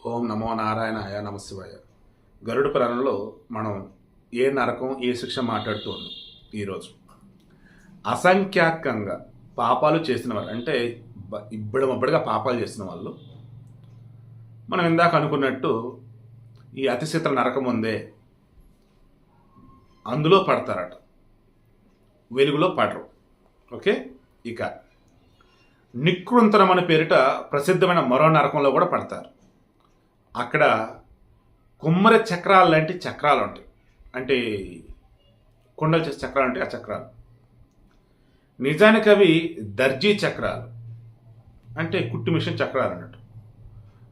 ఓం నమో నారాయణాయ నమశివాయ. గరుడ పురాణంలో మనం ఏ నరకం ఏ శిక్ష మాట్లాడుతూ ఉన్నాం ఈరోజు అసంఖ్యాకంగా పాపాలు చేసిన వారు అంటే ఇబ్బడిమబ్బడిగా పాపాలు చేసిన వాళ్ళు మనం ఇందాక అనుకున్నట్టు ఈ అతిశీతల నరకం ఉందే అందులో పడతారట. వెలుగులో పడరు. ఓకే? ఇక నికృంతనం అనే పేరిట ప్రసిద్ధమైన మరో నరకంలో కూడా పడతారు. అక్కడ కుమ్మరి చక్రాలు లాంటి చక్రాలు ఉంటాయి. అంటే కొండలు చేసే చక్రాలు ఉంటాయి ఆ చక్రాలు. నిజానికి అవి దర్జీ చక్రాలు. అంటే కుట్టు మిషన్ చక్రాలు అన్నట్టు.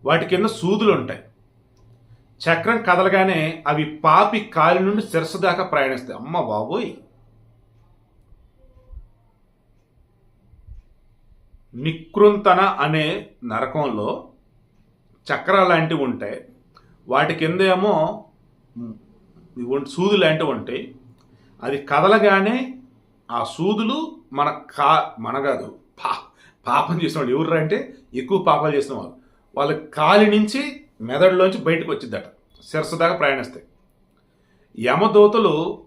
వాటి కింద సూదులు ఉంటాయి. చక్రం కదలగానే అవి పాపి కాలి నుండి శిరస్సు దాకా ప్రయాణిస్తాయి. అమ్మ బాబోయ్! నికృంతన అనే నరకంలో చక్రాలు లాంటివి ఉంటాయి. వాటి కింద ఏమో సూదులు లాంటివి ఉంటాయి. అది కదలగానే ఆ సూదులు మన కా మన కాదు పా పాపం చేసిన వాళ్ళు ఎవరు అంటే ఎక్కువ పాపాలు చేసిన వాళ్ళు వాళ్ళ కాలి నుంచి మెదడులోంచి బయటకు వచ్చిద్దట శిరస్సు దాకా ప్రయాణిస్తాయి. యమదూతలు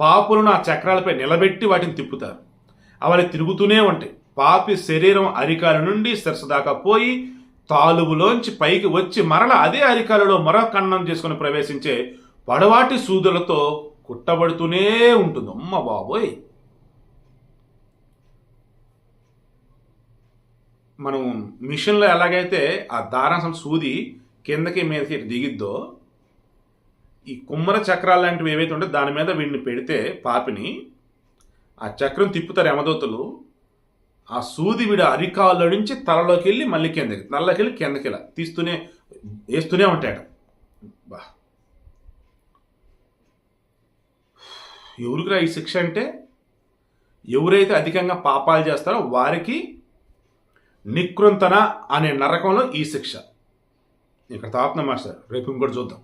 పాపులను ఆ చక్రాలపై నిలబెట్టి వాటిని తిప్పుతారు. అవి తిరుగుతూనే ఉంటాయి. పాపి శరీరం అరికాల నుండి శిరస్సు దాకా పోయి తాలువులోంచి పైకి వచ్చి మరల అదే అరికాలలో మరో కన్నం చేసుకుని ప్రవేశించే పడవాటి సూదులతో కుట్టబడుతూనే ఉంటుంది. అమ్మ బాబోయ్! మనం మిషన్లో ఎలాగైతే ఆ దారాసం సూది కిందకి మీదకి దిగిద్దో ఈ కుమ్మర చక్రాలు లాంటివి ఏవైతే ఉంటే దాని మీద వీడిని పెడితే పాపిని ఆ చక్రం తిప్పుతారు యమదూతలు. ఆ సూది విడ అరికాల్లో నుంచి తలలోకి వెళ్ళి మళ్ళీ కిందకి తలలోకి వెళ్ళి కిందకి ఇలా తీస్తూనే వేస్తూనే ఉంటాయట. బా. ఎవరికిరా ఈ శిక్ష అంటే? ఎవరైతే అధికంగా పాపాలు చేస్తారో వారికి నికృంతన అనే నరకంలో ఈ శిక్ష. ఇక్కడ తాపన మాస్టర్ రేపు ఇంకోటి చూద్దాం.